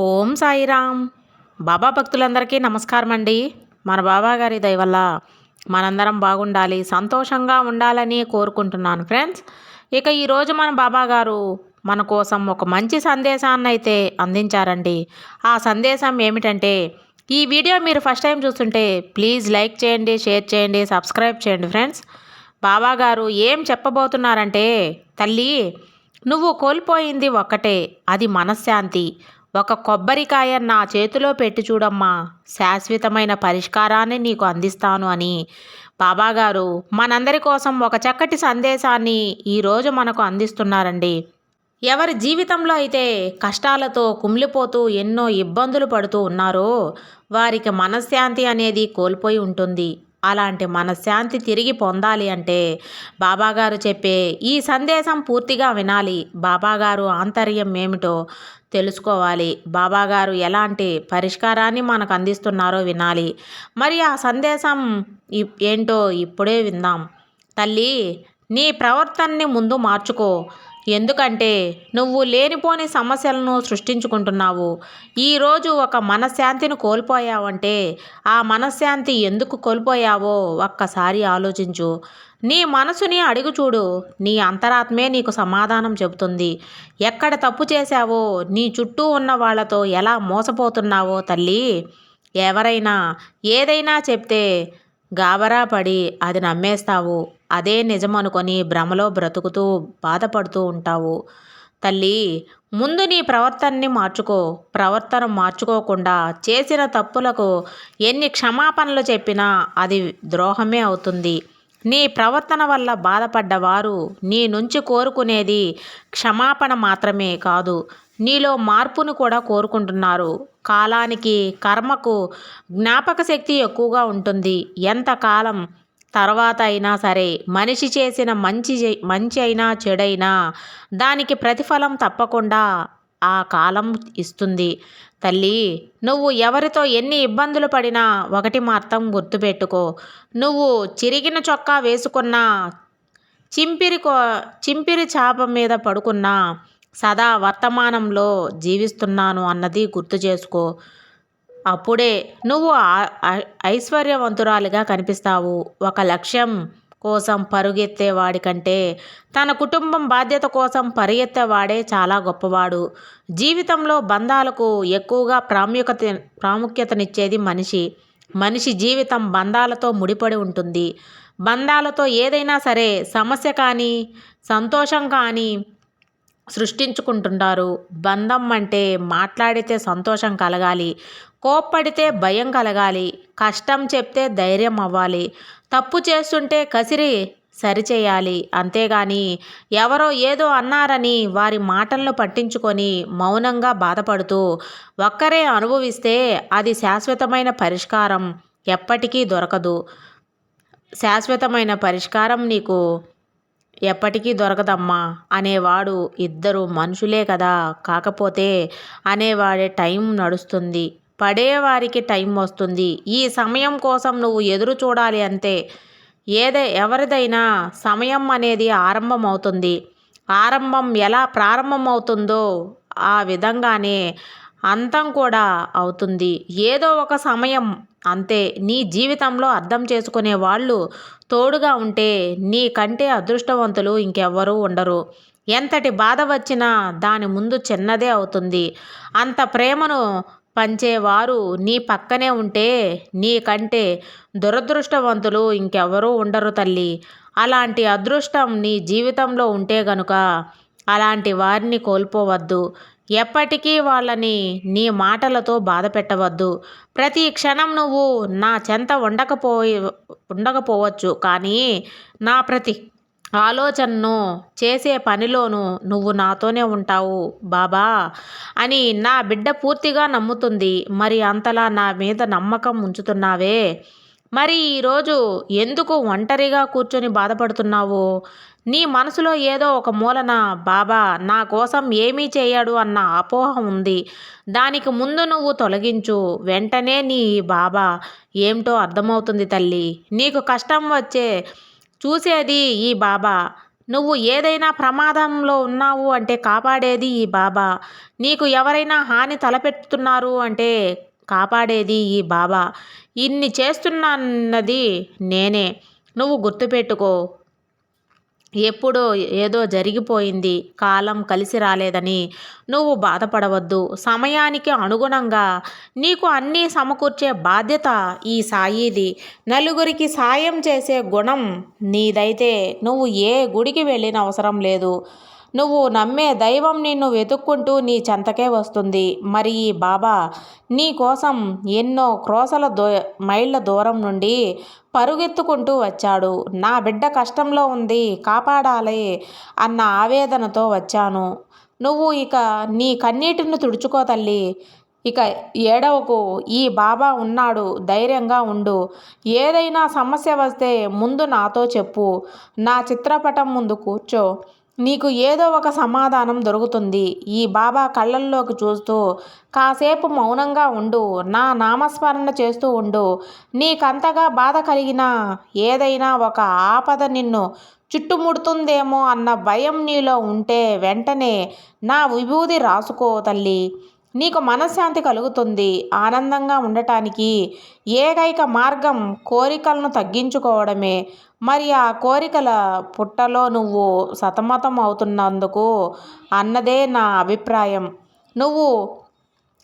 ఓం సాయిరామ్. బాబా భక్తులందరికీ నమస్కారం అండి మన బాబా గారి వల్ల మనందరం బాగుండాలి సంతోషంగా ఉండాలని కోరుకుంటున్నాను ఫ్రెండ్స్. ఇక ఈరోజు మన బాబాగారు మన కోసం ఒక మంచి సందేశాన్ని అయితే అందించారండి. ఆ సందేశం ఏమిటంటే ఈ వీడియో మీరు ఫస్ట్ టైం చూస్తుంటే ప్లీజ్ లైక్ చేయండి షేర్ చేయండి సబ్స్క్రైబ్ చేయండి ఫ్రెండ్స్. బాబాగారు ఏం చెప్పబోతున్నారంటే తల్లి నువ్వు కోల్పోయింది ఒక్కటే అది మనశ్శాంతి. ఒక కొబ్బరికాయ నా చేతిలో పెట్టి చూడమ్మా శాశ్వతమైన పరిష్కారాన్ని నీకు అందిస్తాను అని. బాబాగారు మనందరి కోసం ఒక చక్కటి సందేశాన్ని ఈరోజు మనకు అందిస్తున్నారండి. ఎవరి జీవితంలో అయితే కష్టాలతో కుమిలిపోతూ ఎన్నో ఇబ్బందులు పడుతూ ఉన్నారో వారికి మనశ్శాంతి అనేది కోల్పోయి ఉంటుంది. అలాంటి మనశ్శాంతి తిరిగి పొందాలి అంటే బాబాగారు చెప్పే ఈ సందేశం పూర్తిగా వినాలి. బాబాగారు ఆంతర్యం ఏమిటో తెలుసుకోవాలి. బాబాగారు ఎలాంటి పరిష్కారాన్ని మనకు అందిస్తున్నారో వినాలి. మరి ఆ సందేశం ఏంటో ఇప్పుడే విందాం. తల్లి నీ ప్రవర్తనని ముందు మార్చుకో. ఎందుకంటే నువ్వు లేనిపోని సమస్యలను సృష్టించుకుంటున్నావు. ఈరోజు ఒక మనశ్శాంతిని కోల్పోయావంటే ఆ మనశ్శాంతి ఎందుకు కోల్పోయావో ఒక్కసారి ఆలోచించు. నీ మనసుని అడుగు చూడు. నీ అంతరాత్మే నీకు సమాధానం చెబుతుంది. ఎక్కడ తప్పు చేశావో నీ చుట్టూ ఉన్న వాళ్ళతో ఎలా మోసపోతున్నావో తల్లి. ఎవరైనా ఏదైనా చెప్తే గాబరా పడి అది నమ్మేస్తావు. అదే నిజం అనుకొని భ్రమలో బ్రతుకుతూ బాధపడుతూ ఉంటావు. తల్లి ముందు నీ ప్రవర్తనని మార్చుకో. ప్రవర్తన మార్చుకోకుండా చేసిన తప్పులకు ఎన్ని క్షమాపణలు చెప్పినా అది ద్రోహమే అవుతుంది. నీ ప్రవర్తన వల్ల బాధపడ్డవారు నీ నుంచి కోరుకునేది క్షమాపణ మాత్రమే కాదు. నీలో మార్పును కూడా కోరుకుంటున్నారు. కాలానికి కర్మకు జ్ఞాపక శక్తి ఎక్కువగా ఉంటుంది. ఎంతకాలం తర్వాత అయినా సరే మనిషి చేసిన మంచి చే- మంచి అయినా చెడైనా దానికి ప్రతిఫలం తప్పకుండా ఆ కాలం ఇస్తుంది. తల్లి నువ్వు ఎవరితో ఎన్ని ఇబ్బందులు పడినా ఒకటి మాత్రం గుర్తుపెట్టుకో. నువ్వు చిరిగిన చొక్కా వేసుకున్నా చింపిరి కో చింపిరి చాప మీద పడుకున్నా సదా వర్తమానంలో జీవిస్తున్నాను అన్నది గుర్తు చేసుకో. అప్పుడే నువ్వు ఐశ్వర్యవంతురాలిగా కనిపిస్తావు. ఒక లక్ష్యం కోసం పరుగెత్తేవాడి కంటే తన కుటుంబం బాధ్యత కోసం పరిగెత్తేవాడే చాలా గొప్పవాడు. జీవితంలో బంధాలకు ఎక్కువగా ప్రాముఖ్యత ప్రాముఖ్యతనిచ్చేది మనిషి. మనిషి జీవితం బంధాలతో ముడిపడి ఉంటుంది. బంధాలతో ఏదైనా సరే సమస్య కానీ సంతోషం కానీ సృష్టించుకుంటున్నారు బంధం అంటే మాట్లాడితే సంతోషం కలగాలి కోప్పడితే భయం కలగాలి కష్టం చెప్తే ధైర్యం అవ్వాలి తప్పు చేస్తుంటే కసిరి సరిచేయాలి. అంతేగాని ఎవరో ఏదో అన్నారని వారి మాటలను పట్టించుకొని మౌనంగా బాధపడుతూ ఒక్కరే అనుభవిస్తే అది శాశ్వతమైన పరిష్కారం ఎప్పటికీ దొరకదు. శాశ్వతమైన పరిష్కారం నీకు ఎప్పటికీ దొరకదమ్మా అనేవాడు ఇద్దరు మనుషులే కదా. కాకపోతే అనేవాడే టైం నడుస్తుంది. పడేవారికి టైం వస్తుంది. ఈ సమయం కోసం నువ్వు ఎదురు చూడాలి అంతే. ఏదే ఎవరిదైనా సమయం అనేది ఆరంభం అవుతుంది ఆరంభం ఎలా ప్రారంభమవుతుందో ఆ విధంగానే అంతం కూడా అవుతుంది. ఏదో ఒక సమయం అంతే. నీ జీవితంలో అర్థం చేసుకునే వాళ్ళు తోడుగా ఉంటే నీ కంటే అదృష్టవంతులు ఇంకెవ్వరూ ఉండరు. ఎంతటి బాధ వచ్చినా దాని ముందు చిన్నదే అవుతుంది. అంత ప్రేమను పంచేవారు నీ పక్కనే ఉంటే నీకంటే దురదృష్టవంతులు ఇంకెవరూ ఉండరు తల్లి. అలాంటి అదృష్టం నీ జీవితంలో ఉంటే గనుక అలాంటి వారిని కోల్పోవద్దు. ఎప్పటికీ వాళ్ళని నీ మాటలతో బాధ పెట్టవద్దు. ప్రతి క్షణం నువ్వు నా చెంత ఉండకపోయి ఉండకపోవచ్చు. కానీ నా ప్రతి ఆలోచనను చేసే పనిలోనూ నువ్వు నాతోనే ఉంటావు బాబా అని నా బిడ్డ పూర్తిగా నమ్ముతుంది. మరి అంతలా నా మీద నమ్మకం ఉంచుతున్నావే? మరి ఈరోజు ఎందుకు ఒంటరిగా కూర్చొని బాధపడుతున్నావు? నీ మనసులో ఏదో ఒక మూలన బాబా నా కోసం ఏమీ చేయడు అన్న అపోహ ఉంది. దానికి ముందు నువ్వు తొలగించు. వెంటనే నీ బాబా ఏమిటో అర్థమవుతుంది తల్లి. నీకు కష్టం వచ్చే చూసేది ఈ బాబా. నువ్వు ఏదైనా ప్రమాదంలో ఉన్నావు అంటే కాపాడేది ఈ బాబా. నీకు ఎవరైనా హాని తలపెట్టుతున్నారు అంటే కాపాడేది ఈ బాబా. ఇన్ని చేస్తున్నాన్నది నేనే. నువ్వు గుర్తుపెట్టుకో. ఎప్పుడో ఏదో జరిగిపోయింది. కాలం కలిసి రాలేదని. నువ్వు బాధపడవద్దు. సమయానికి అనుగుణంగా నీకు అన్నీ సమకూర్చే బాధ్యత ఈ సాయిది. నలుగురికి సాయం చేసే గుణం నీదైతే నువ్వు ఏ గుడికి వెళ్ళిన అవసరం లేదు. నువ్వు నమ్మే దైవం నిన్ను వెతుక్కుంటూ నీ చెంతకే వస్తుంది. మరి ఈ బాబా నీ కోసం ఎన్నో క్రోసల దో మైళ్ళ దూరం నుండి పరుగెత్తుకుంటూ వచ్చాడు. నా బిడ్డ కష్టంలో ఉంది కాపాడాలి అన్న ఆవేదనతో వచ్చాను. నువ్వు ఇక నీ కన్నీటిని తుడుచుకో తల్లి. ఇక ఏడవకు ఈ బాబా ఉన్నాడు ధైర్యంగా ఉండు. ఏదైనా సమస్య వస్తే ముందు నాతో చెప్పు. నా చిత్రపటం ముందు కూర్చో. నీకు ఏదో ఒక సమాధానం దొరుకుతుంది. ఈ బాబా కళ్ళల్లోకి చూస్తూ కాసేపు మౌనంగా ఉండు నా నామస్మరణ చేస్తూ ఉండు. నీకంతగా బాధ కలిగినా ఏదైనా ఒక ఆపద నిన్ను చుట్టుముడుతుందేమో అన్న భయం నీలో ఉంటే వెంటనే నా విభూది రాసుకో తల్లి. నీకు మనశ్శాంతి కలుగుతుంది. ఆనందంగా ఉండటానికి ఏకైక మార్గం కోరికలను తగ్గించుకోవడమే. మరి ఆ కోరికల పుట్టలో నువ్వు సతమతం అవుతున్నందుకు అన్నదే నా అభిప్రాయం. నువ్వు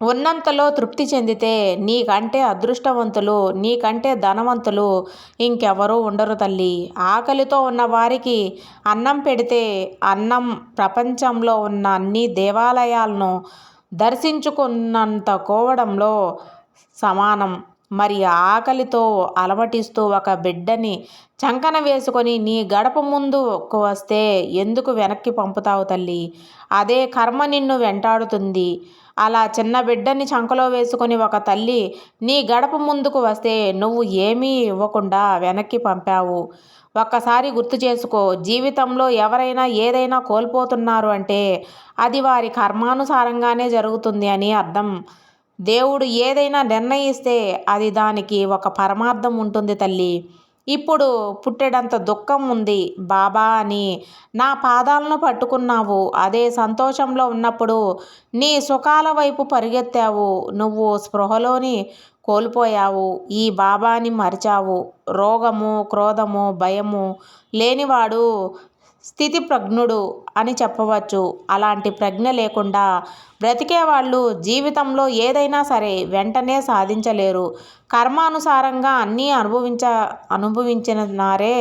ఉన్నంతలో తృప్తి చెందితే నీకంటే అదృష్టవంతులు నీకంటే ధనవంతులు ఇంకెవరూ ఉండరు తల్లి. ఆకలితో ఉన్న వారికి అన్నం పెడితే అన్నం ప్రపంచంలో ఉన్న అన్ని దేవాలయాలను దర్శించుకున్నంత కోవడంలో సమానం. మరి ఆకలితో అలమటిస్తూ ఒక బిడ్డని చంకన వేసుకొని నీ గడప ముందుకు వస్తే ఎందుకు వెనక్కి పంపుతావు తల్లి? అదే కర్మ నిన్ను వెంటాడుతుంది. అలా చిన్న బిడ్డని చంకలో వేసుకొని ఒక తల్లి నీ గడప ముందుకు వస్తే నువ్వు ఏమీ ఇవ్వకుండా వెనక్కి పంపావు. ఒక్కసారి గుర్తు చేసుకో జీవితంలో ఎవరైనా ఏదైనా కోల్పోతున్నారు అంటే అది వారి కర్మానుసారంగానే జరుగుతుంది అని అర్థం. దేవుడు ఏదైనా నిర్ణయిస్తే అది దానికి ఒక పరమార్థం ఉంటుంది తల్లి. ఇప్పుడు పుట్టేడంత దుఃఖం ఉంది. బాబా అని నా పాదాలను పట్టుకున్నావు. అదే సంతోషంలో ఉన్నప్పుడు నీ సుఖాల వైపు పరిగెత్తావు. నువ్వు స్పృహలోని కోల్పోయావు. ఈ బాబాని మరిచావు. రోగము క్రోధము భయము లేనివాడు స్థితిప్రజ్ఞుడు అని చెప్పవచ్చు. అలాంటి ప్రజ్ఞ లేకుండా బ్రతికే వాళ్ళు జీవితంలో ఏదైనా సరే వెంటనే సాధించలేరు. కర్మానుసారంగా అన్నీ అనుభవించ అనుభవించినారే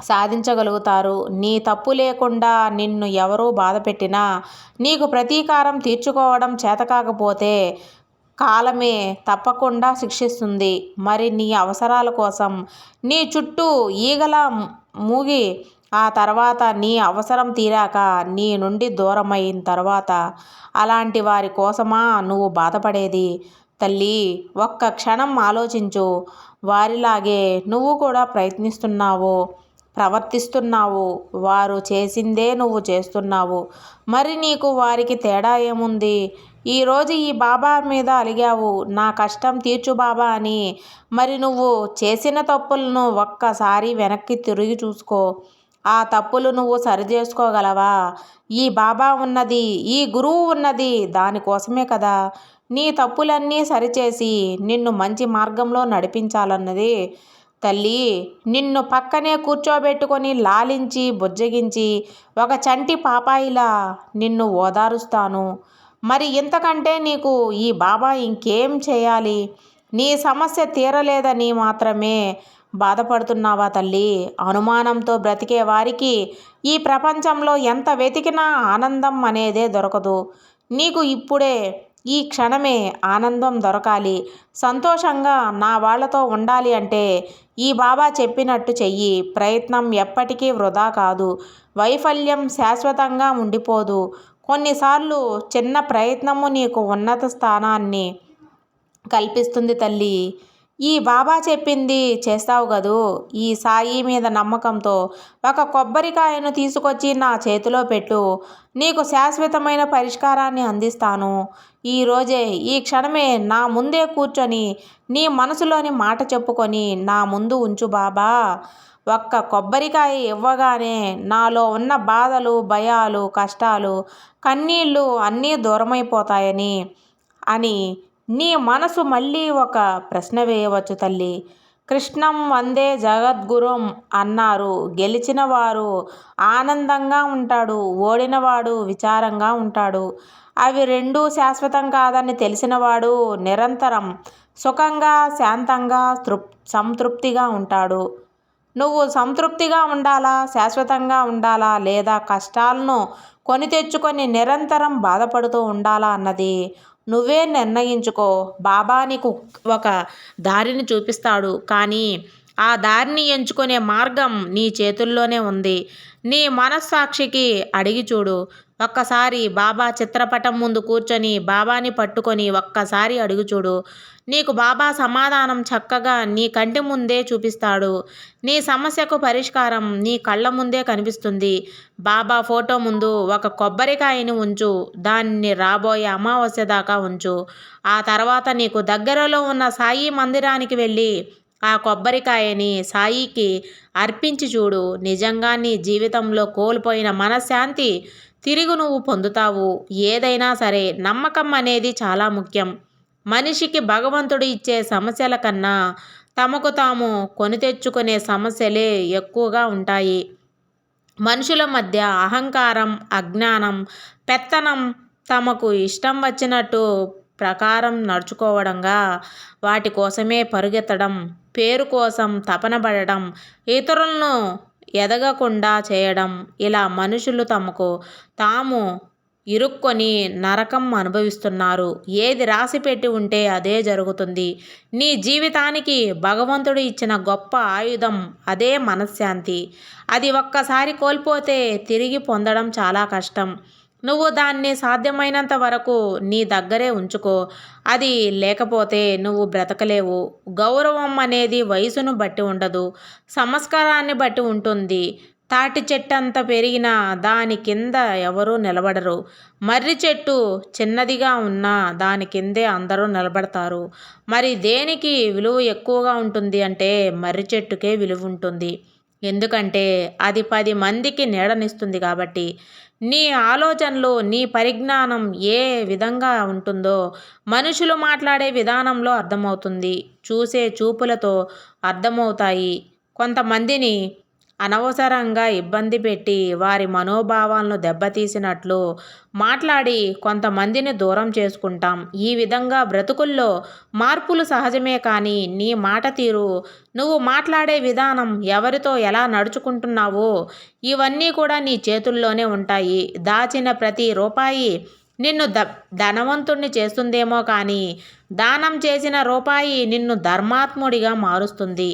సాధించగలుగుతారు. నీ తప్పు లేకుండా నిన్ను ఎవరూ బాధ పెట్టినా నీకు ప్రతీకారం తీర్చుకోవడం చేతకాకపోతే కాలమే తప్పకుండా శిక్షిస్తుంది. మరి నీ అవసరాల కోసం నీ చుట్టూ ఈగల మూగి ఆ తర్వాత నీ అవసరం తీరాక నీ నుండి దూరమైన తర్వాత అలాంటి వారి కోసమా నువ్వు బాధపడేది? తల్లి ఒక్క క్షణం ఆలోచించు. వారిలాగే నువ్వు కూడా ప్రయత్నిస్తున్నావు ప్రవర్తిస్తున్నావు. వారు చేసిందే నువ్వు చేస్తున్నావు. మరి నీకు వారికి తేడా ఏముంది? ఈరోజు ఈ బాబా మీద అలిగావు. నా కష్టం తీర్చు బాబా అని. మరి నువ్వు చేసిన తప్పులను ఒక్కసారి వెనక్కి తిరిగి చూసుకో. ఆ తప్పులు నువ్వు సరిచేసుకోగలవా ఈ బాబా ఉన్నది ఈ గురువు ఉన్నది దానికోసమే కదా. నీ తప్పులన్నీ సరిచేసి నిన్ను మంచి మార్గంలో నడిపించాలన్నది. తల్లి నిన్ను పక్కనే కూర్చోబెట్టుకొని లాలించి బుజ్జగించి ఒక చంటి పాపాయిలా నిన్ను ఓదారుస్తాను. మరి ఇంతకంటే నీకు ఈ బాబా ఇంకేం చేయాలి? నీ సమస్య తీరలేదని మాత్రమే బాధపడుతున్నావా తల్లి? అనుమానంతో బ్రతికే వారికి ఈ ప్రపంచంలో ఎంత వెతికినా ఆనందం అనేదే దొరకదు. నీకు ఇప్పుడే ఈ క్షణమే ఆనందం దొరకాలి. సంతోషంగా నా వాళ్ళతో ఉండాలి అంటే ఈ బాబా చెప్పినట్టు చెయ్యి. ప్రయత్నం ఎప్పటికీ వృధా కాదు. వైఫల్యం శాశ్వతంగా ఉండిపోదు. కొన్నిసార్లు చిన్న ప్రయత్నము నీకు ఉన్నత స్థానాన్ని కల్పిస్తుంది తల్లి. ఈ బాబా చెప్పింది చేస్తావు కదూ? ఈ సాయి మీద నమ్మకంతో ఒక కొబ్బరికాయను తీసుకొచ్చి నా చేతిలో పెట్టు. నీకు శాశ్వతమైన పరిష్కారాన్ని అందిస్తాను. ఈరోజే ఈ క్షణమే నా ముందే కూర్చొని నీ మనసులోని మాట చెప్పుకొని నా ముందు ఉంచు బాబా. ఒక్క కొబ్బరికాయ ఇవ్వగానే నాలో ఉన్న బాధలు భయాలు కష్టాలు కన్నీళ్ళు అన్నీ దూరమైపోతాయని అని నీ మనసు మళ్ళీ ఒక ప్రశ్న వేయవచ్చు తల్లి. కృష్ణం వందే జగద్గురుం అన్నారు. గెలిచిన వారు ఆనందంగా ఉంటాడు ఓడినవాడు విచారంగా ఉంటాడు. అవి రెండూ శాశ్వతం కాదని తెలిసినవాడు నిరంతరం సుఖంగా శాంతంగా తృప్ సంతృప్తిగా ఉంటాడు. నువ్వు సంతృప్తిగా ఉండాలా శాశ్వతంగా ఉండాలా లేదా కష్టాలను కొని తెచ్చుకొని నిరంతరం బాధపడుతూ ఉండాలా అన్నది నువ్వే నిర్ణయించుకో. బాబా నీకు ఒక దారిని చూపిస్తాడు. కానీ ఆ దారిని ఎంచుకునే మార్గం నీ చేతుల్లోనే ఉంది. నీ మనస్సాక్షికి అడిగి చూడు. ఒక్కసారి బాబా చిత్రపటం ముందు కూర్చొని బాబాని పట్టుకొని ఒక్కసారి అడుగు చూడు. నీకు బాబా సమాధానం చక్కగా నీ కంటి ముందే చూపిస్తాడు. నీ సమస్యకు పరిష్కారం నీ కళ్ళ ముందే కనిపిస్తుంది. బాబా ఫోటో ముందు ఒక కొబ్బరికాయని ఉంచు. దాన్ని రాబోయే అమావాస్య దాకా ఉంచు. ఆ తర్వాత నీకు దగ్గరలో ఉన్న సాయి మందిరానికి వెళ్ళి ఆ కొబ్బరికాయని సాయికి అర్పించి చూడు. నిజంగా నీ జీవితంలో కోల్పోయిన మనశ్శాంతి తిరిగి నువ్వు పొందుతావు. ఏదైనా సరే నమ్మకం అనేది చాలా ముఖ్యం. మనిషికి భగవంతుడు ఇచ్చే సమస్యల కన్నా తమకు తాము కొని తెచ్చుకునే సమస్యలే ఎక్కువగా ఉంటాయి. మనుషుల మధ్య అహంకారం అజ్ఞానం పెత్తనం తమకు ఇష్టం వచ్చినట్టు ప్రకారం నడుచుకోవడంగా వాటి కోసమే పరుగెత్తడం. పేరు కోసం తపనబడడం ఇతరులను ఎదగకుండా చేయడం ఇలా మనుషులు తమకు తాము ఇరుక్కొని నరకం అనుభవిస్తున్నారు. ఏది రాసిపెట్టి ఉంటే అదే జరుగుతుంది. నీ జీవితానికి భగవంతుడు ఇచ్చిన గొప్ప ఆయుధం అదే మనశ్శాంతి. అది ఒక్కసారి కోల్పోతే తిరిగి పొందడం చాలా కష్టం. నువ్వు దాన్ని సాధ్యమైనంత వరకు నీ దగ్గరే ఉంచుకో. అది లేకపోతే నువ్వు బ్రతకలేవు. గౌరవం అనేది వయసును బట్టి ఉండదు. సంస్కారాన్ని బట్టి ఉంటుంది. తాటి చెట్టు అంత పెరిగినా దాని కింద ఎవరూ నిలబడరు. మర్రి చెట్టు చిన్నదిగా ఉన్నా దాని కిందే అందరూ నిలబడతారు. మరి దేనికి విలువ ఎక్కువగా ఉంటుంది అంటే మర్రి చెట్టుకే విలువ ఉంటుంది. ఎందుకంటే అది పది మందికి నీడనిస్తుంది కాబట్టి. నీ ఆలోచనలు నీ పరిజ్ఞానం ఏ విధంగా ఉంటుందో మనుషులు మాట్లాడే విధానంలో అర్థమవుతుంది. చూసే చూపులతో అర్థమవుతాయి. కొంతమందిని అనవసరంగా ఇబ్బంది పెట్టి వారి మనోభావాలను దెబ్బతీసినట్లు మాట్లాడి కొంతమందిని దూరం చేసుకుంటాం. ఈ విధంగా బ్రతుకుల్లో మార్పులు సహజమే కానీ నీ మాట తీరు నువ్వు మాట్లాడే విధానం ఎవరితో ఎలా నడుచుకుంటున్నావో ఇవన్నీ కూడా నీ చేతుల్లోనే ఉంటాయి. దాచిన ప్రతి రూపాయి నిన్ను ద ధనవంతుణ్ణి చేస్తుందేమో కానీ దానం చేసిన రూపాయి నిన్ను ధర్మాత్ముడిగా మారుస్తుంది.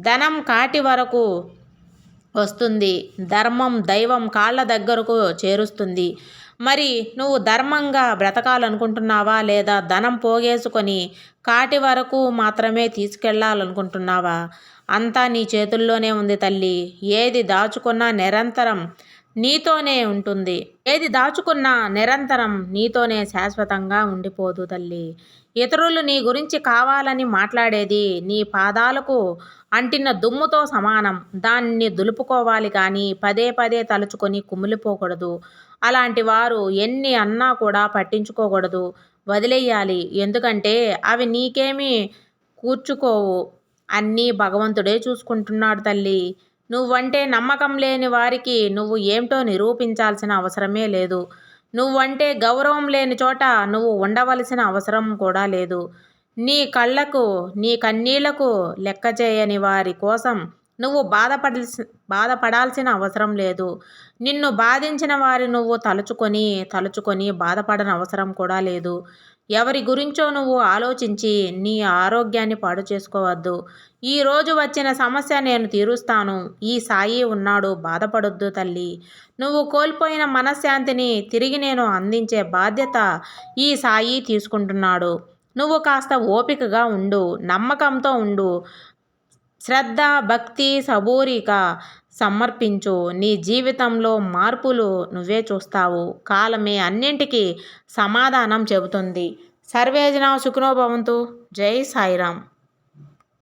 ధనం కాటి వరకు వస్తుంది. ధర్మం దైవం కాళ్ళ దగ్గరకు చేరుస్తుంది. మరి నువ్వు ధర్మంగా బ్రతకాలనుకుంటున్నావా? లేదా ధనం పోగేసుకొని కాటి వరకు మాత్రమే తీసుకెళ్ళాలనుకుంటున్నావా అంతా నీ చేతుల్లోనే ఉంది తల్లి. ఏది దాచుకున్నా నిరంతరం నీతోనే ఉంటుంది. ఏది దాచుకున్నా నిరంతరం నీతోనే శాశ్వతంగా ఉండిపోదు తల్లి. ఇతరులు నీ గురించి కావాలని మాట్లాడేది నీ పాదాలకు అంటిన దుమ్ముతో సమానం. దాన్ని దులుపుకోవాలి కానీ పదే పదే తలుచుకొని కుమిలిపోకూడదు. అలాంటి వారు ఎన్ని అన్నా కూడా పట్టించుకోకూడదు. వదిలేయాలి. ఎందుకంటే అవి నీకేమీ కూర్చుకోవు. అన్నీ భగవంతుడే చూసుకుంటున్నాడు తల్లి. నువ్వంటే నమ్మకం లేని వారికి నువ్వు ఏమిటో నిరూపించాల్సిన అవసరమే లేదు. నువ్వంటే గౌరవం లేని చోట నువ్వు ఉండవలసిన అవసరం కూడా లేదు. నీ కళ్ళకు నీ కన్నీళ్ళకు లెక్క చేయని వారి కోసం నువ్వు బాధపడాల్సి బాధపడాల్సిన అవసరం లేదు. నిన్ను బాధించిన వారి నువ్వు తలుచుకొని తలుచుకొని బాధపడని అవసరం కూడా లేదు. ఎవరి గురించో నువ్వు ఆలోచించి నీ ఆరోగ్యాన్ని పాడు చేసుకోవద్దు. ఈరోజు వచ్చిన సమస్య నేను తీరుస్తాను. ఈ సాయి ఉన్నాడు బాధపడొద్దు తల్లి. నువ్వు కోల్పోయిన మనశ్శాంతిని తిరిగి నేను అందించే బాధ్యత ఈ సాయి తీసుకుంటున్నాడు. నువ్వు కాస్త ఓపికగా ఉండు నమ్మకంతో ఉండు. శ్రద్ధ భక్తి సబూరిక సమర్పించు. నీ జీవితంలో మార్పులు నువ్వే చూస్తావు. కాలమే అన్నింటికీ సమాధానం చెబుతుంది. సర్వేజన సుఖనోభవంతు జై సాయిరామ్.